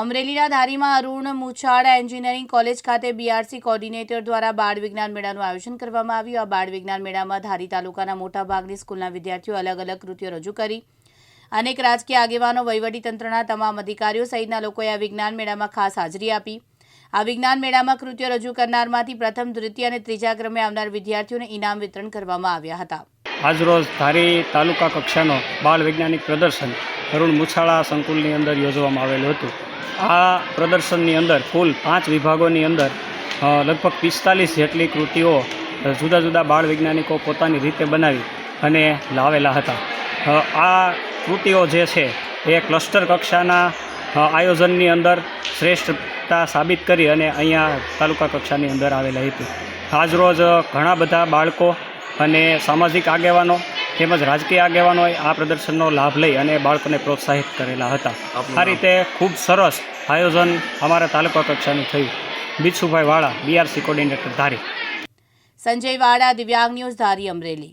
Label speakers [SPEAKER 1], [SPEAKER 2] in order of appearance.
[SPEAKER 1] અમરેલીના ધારીમાં Arun Muchhada engineering college ખાતે બીઆરસી કોર્ડિનેટર દ્વારા બાળ વિજ્ઞાન મેળાનું આયોજન કરવામાં આવ્યું. આ બાળ વિજ્ઞાન મેળામાં ધારી તાલુકાના મોટાભાગની સ્કૂલના વિદ્યાર્થીઓ અલગ અલગ કૃતિઓ રજૂ કરી. અનેક રાજકીય આગેવાનો, વહીવટીતંત્રના તમામ અધિકારીઓ સહિતના લોકોએ આ વિજ્ઞાન મેળામાં ખાસ હાજરી આપી. આ વિજ્ઞાન મેળામાં કૃતિઓ રજૂ કરનારમાંથી પ્રથમ, દ્વિતીય અને ત્રીજા ક્રમે આવનાર વિદ્યાર્થીઓને ઇનામ વિતરણ કરવામાં આવ્યા હતા.
[SPEAKER 2] આજરોજ ધારી તાલુકા કક્ષાનો બાળ વૈજ્ઞાનિક પ્રદર્શન અરુણ મુછાળા સંકુલની અંદર યોજવામાં આવેલું હતું. આ પ્રદર્શનની અંદર કુલ પાંચ વિભાગોની અંદર લગભગ પિસ્તાલીસ જેટલી કૃતિઓ જુદા જુદા બાળ વૈજ્ઞાનિકો પોતાની રીતે બનાવી અને લાવેલા હતા. આ કૃતિઓ જે છે એ ક્લસ્ટર કક્ષાના આયોજનની અંદર શ્રેષ્ઠતા સાબિત કરી અને અહીંયા તાલુકા કક્ષાની અંદર આવેલી હતી. આજરોજ ઘણા બધા બાળકો અને સામાજિક આગેવાનો તેમજ રાજકીય આગેવાનોએ આ પ્રદર્શનનો લાભ લઈ અને બાળકોને પ્રોત્સાહિત કરેલા હતા. આ રીતે ખૂબ સરસ આયોજન અમારા તાલુકા કક્ષાનું થયું. બીછુભાઈ વાળા બીઆરસી કોર્ડિનેટર ધારી.
[SPEAKER 1] સંજય વાળા દિવ્યાંગ ન્યૂઝ ધારી અમરેલી.